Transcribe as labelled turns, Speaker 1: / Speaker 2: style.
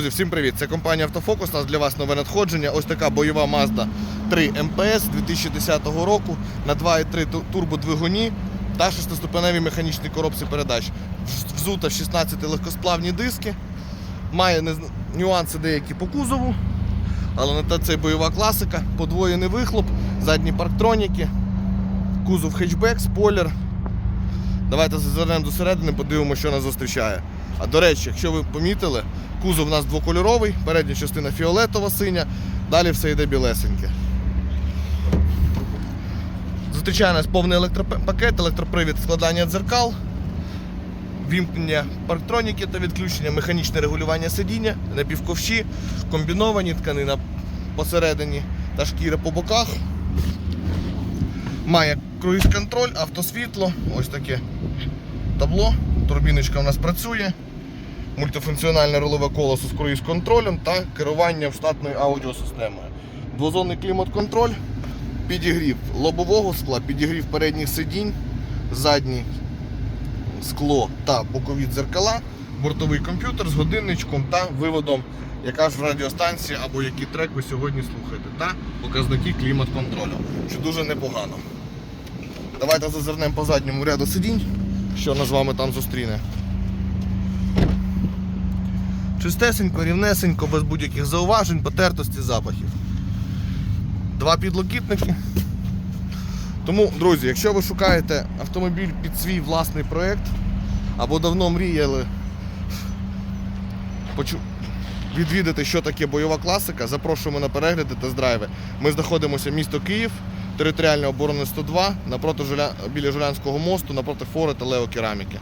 Speaker 1: Друзі, всім привіт! Це компанія Автофокус. У нас для вас нове надходження. Ось така бойова Mazda 3 МПС 2010 року на 2,3 турбодвигуні та шестиступеневій механічній коробці передач. Взута в 16 легкосплавні диски. Має нюанси деякі по кузову, але на те це бойова класика. Подвоєний вихлоп, задні парктроніки, кузов хетчбек, спойлер. Давайте зазирнемо до середини, подивимося, що нас зустрічає. А до речі, якщо ви помітили, кузов у нас двокольоровий, передня частина фіолетова синя, далі все йде білесеньке. Зустрічає нас повний електропакет, електропривід складання дзеркал, вімкнення парктроніки та відключення, механічне регулювання сидіння, напівковші, комбіновані тканина посередині та шкіра по боках. Має круїз-контроль, автосвітло, ось таке табло. Турбіночка у нас працює. Мультифункціональне рулове колесо з круїз-контролем та керування штатною аудіосистемою. Двозонний клімат-контроль, підігрів лобового скла, підігрів передніх сидінь, задній скло та бокові дзеркала, бортовий комп'ютер з годинничком та виводом, яка ж радіостанція або який трек ви сьогодні слухаєте, та показники клімат-контролю, що дуже непогано. Давайте зазирнемо по задньому ряду сидінь, що нас з вами там зустріне. Чистесенько, рівнесенько, без будь-яких зауважень, потертості, запахів. Два підлокітники. Тому, друзі, якщо ви шукаєте автомобіль під свій власний проєкт, або давно мріяли відвідати, що таке бойова класика, запрошуємо на перегляди тест-драйви. Ми знаходимося в місто Київ, територіальна оборона 102, напроти біля Жулянського мосту, напроти фори та Лео Кераміки.